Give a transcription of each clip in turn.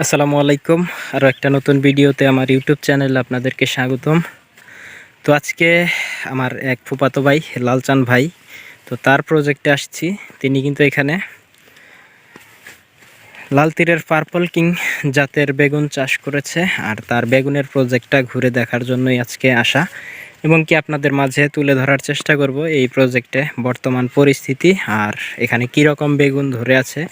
আসসালামু আলাইকুম। আরও একটা নতুন ভিডিওতে আমার ইউটিউব চ্যানেলে আপনাদেরকে স্বাগতম। তো আজকে আমার এক ফুপাতো ভাই, লালচান ভাই, তো তার প্রজেক্টে আসছি। তিনি কিন্তু এখানে লাল তীরের পার্পল কিং জাতের বেগুন চাষ করেছে আর তার বেগুনের প্রজেক্টটা ঘুরে দেখার জন্যই আজকে আসা। এবং কি আপনাদের মাঝে তুলে ধরার চেষ্টা করব এই প্রজেক্টে বর্তমান পরিস্থিতি আর এখানে কি রকম বেগুন ধরে আছে।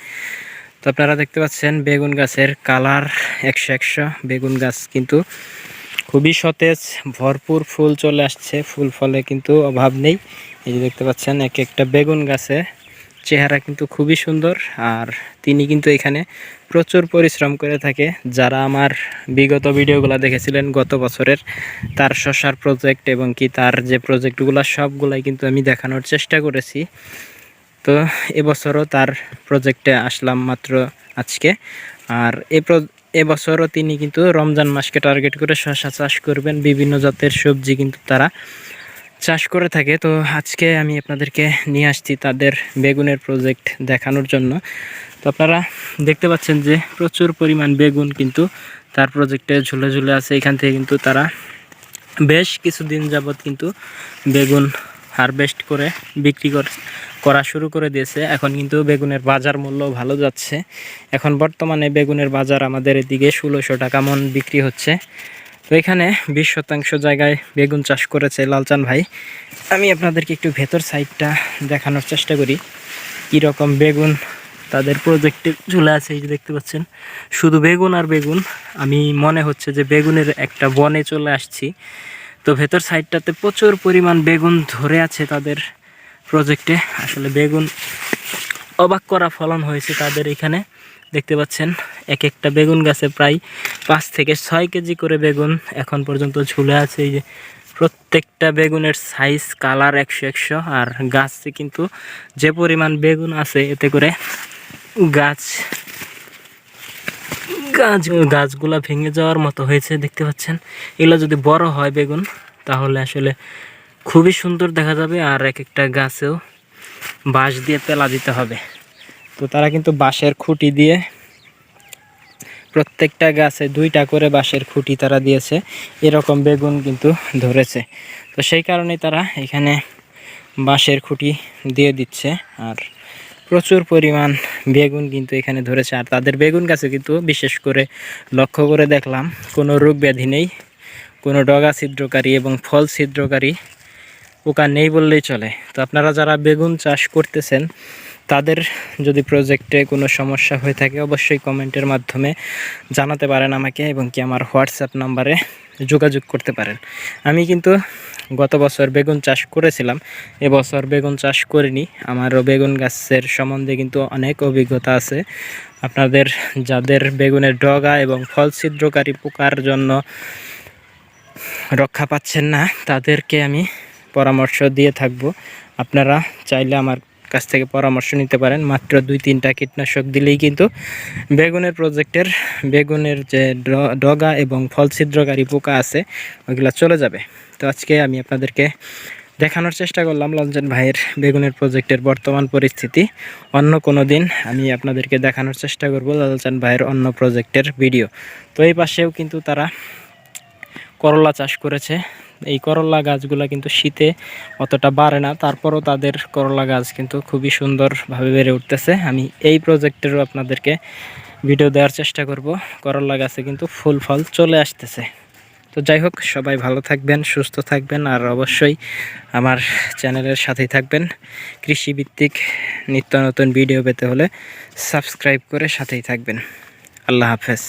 তো আপনারা দেখতে পাচ্ছেন বেগুন গাছের কালার একশো একশো। বেগুন গাছ কিন্তু খুবই সতেজ, ভরপুর ফুল চলে আসছে। ফুল ফলে কিন্তু অভাব নেই। এই যে দেখতে পাচ্ছেন, এক একটা বেগুন গাছে চেহারা কিন্তু খুবই সুন্দর। আর তিনি কিন্তু এখানে প্রচুর পরিশ্রম করে থাকে। যারা আমার বিগত ভিডিওগুলো দেখেছিলেন গত বছরের তার শশার প্রজেক্ট এবং কি তার যে প্রজেক্টগুলো সবগুলাই কিন্তু আমি দেখানোর চেষ্টা করেছি। তো এবছরও তার প্রজেক্টে আসলাম মাত্র আজকে। আর এ এবছরও তিনি কিন্তু রমজান মাসকে টার্গেট করে শশা চাষ করবেন। বিভিন্ন জাতের সবজি কিন্তু তারা চাষ করে থাকে। তো আজকে আমি আপনাদেরকে নিয়ে আসছি তাদের বেগুনের প্রজেক্ট দেখানোর জন্য। তো আপনারা দেখতে পাচ্ছেন যে প্রচুর পরিমাণ বেগুন কিন্তু তার প্রজেক্টে ঝুলে ঝুলে আছে। এখান থেকে কিন্তু তারা বেশ কিছুদিন যাবৎ কিন্তু বেগুন হারভেস্ট করে বিক্রি করে করা শুরু করে দিয়েছে। এখন কিন্তু বেগুনের বাজার মূল্য ভালো যাচ্ছে। এখন বর্তমানে বেগুনের বাজার আমাদের এদিকে ষোলোশো টাকা মন বিক্রি হচ্ছে। তো এখানে বিশ শতাংশ জায়গায় বেগুন চাষ করেছে লালচান ভাই। আমি আপনাদেরকে একটু ভেতর সাইডটা দেখানোর চেষ্টা করি। কীরকম বেগুন তাদের প্রজেক্টে ঝুলে আছে, এই যে দেখতে পাচ্ছেন। শুধু বেগুন আর বেগুন, আমি মনে হচ্ছে যে বেগুনের একটা বনে চলে আসছি। তো ভেতর সাইডটাতে প্রচুর পরিমাণ বেগুন ধরে আছে তাদের প্রজেক্টে আসলে বেগুন অবাক করা ফলন হয়েছে তাদের এখানে। দেখতে পাচ্ছেন, এক একটা বেগুন গাছে প্রায় পাঁচ থেকে ছয় কেজি করে বেগুন এখন পর্যন্ত ঝুলে আছে। এই যে প্রত্যেকটা বেগুনের সাইজ কালার একশো একশো। আর গাছে কিন্তু যে পরিমাণ বেগুন আছে, এতে করে গাছ গাছ, গাছগুলা ভেঙে যাওয়ার মতো হয়েছে, দেখতে পাচ্ছেন। এগুলো যদি বড় হয় বেগুন, তাহলে আসলে খুবই সুন্দর দেখা যাবে, আর এক একটা গাছেও বাঁশ দিয়ে তেলা দিতে হবে। তো তারা কিন্তু বাঁশের খুঁটি দিয়ে প্রত্যেকটা গাছে দুইটা করে বাঁশের খুঁটি তারা দিয়েছে, এরকম বেগুন কিন্তু ধরেছে। তো সেই কারণে তারা এখানে বাঁশের খুঁটি দিয়ে দিচ্ছে, আর প্রচুর পরিমাণ বেগুন কিন্তু এখানে ধরেছে। আর তাদের বেগুন গাছে কিন্তু বিশেষ করে লক্ষ্য করে দেখলাম, কোনো রোগ ব্যাধি নেই, কোনো ডগা ছিদ্রকারী এবং ফল ছিদ্রকারী পোকা নেই বললেই চলে। তো আপনারা যারা বেগুন চাষ করতেছেন, তাদের যদি প্রজেক্টে কোনো সমস্যা হয়ে থাকে, অবশ্যই কমেন্টের মাধ্যমে জানাতে পারেন আমাকে এবং কি আমার হোয়াটসঅ্যাপ নাম্বারে যোগাযোগ করতে পারেন। আমি কিন্তু গত বছর বেগুন চাষ করেছিলাম এবছর বেগুন চাষ করিনি। আমারও বেগুন গাছের সম্বন্ধে কিন্তু অনেক অভিজ্ঞতা আছে। আপনাদের যাদের বেগুনের ডগা এবং ফল ছিদ্রকারী পোকার জন্য রক্ষা পাচ্ছেন না, তাদেরকে আমি পরামর্শ দিয়ে থাকব। আপনারা চাইলে আমার কাছ থেকে পরামর্শ নিতে পারেন। মাত্র দুই তিনটা কীটনাশক দিলেই কিন্তু বেগুনের প্রজেক্টের, বেগুনের যে ডগা এবং ফল ছিদ্রকারী পোকা আছে, ওইগুলো চলে যাবে। তো আজকে আমি আপনাদেরকে দেখানোর চেষ্টা করলাম লঞ্চন ভাইয়ের বেগুনের প্রজেক্টের বর্তমান পরিস্থিতি। অন্য কোনো দিন আমি আপনাদেরকে দেখানোর চেষ্টা করব লালচান ভাইয়ের অন্য প্রজেক্টের ভিডিও। তো এই পাশেও কিন্তু তারা করলা চাষ করেছে। এই করলা গাছগুলো কিন্তু শীতে অতটা বাড়ে না, তারপরও তাদের করলা গাছ কিন্তু খুবই সুন্দরভাবে বেড়ে উঠতেছে। আমি এই প্রজেক্টেরও আপনাদেরকে ভিডিও দেওয়ার চেষ্টা করব। করলা গাছে কিন্তু ফুল ফল চলে আসতেছে। তো যাই হোক, সবাই ভালো থাকবেন, সুস্থ থাকবেন, আর অবশ্যই আমার চ্যানেলের সাথেই থাকবেন। কৃষিভিত্তিক নিত্য নতুন ভিডিও পেতে হলে সাবস্ক্রাইব করে সাথেই থাকবেন। আল্লাহ হাফেজ।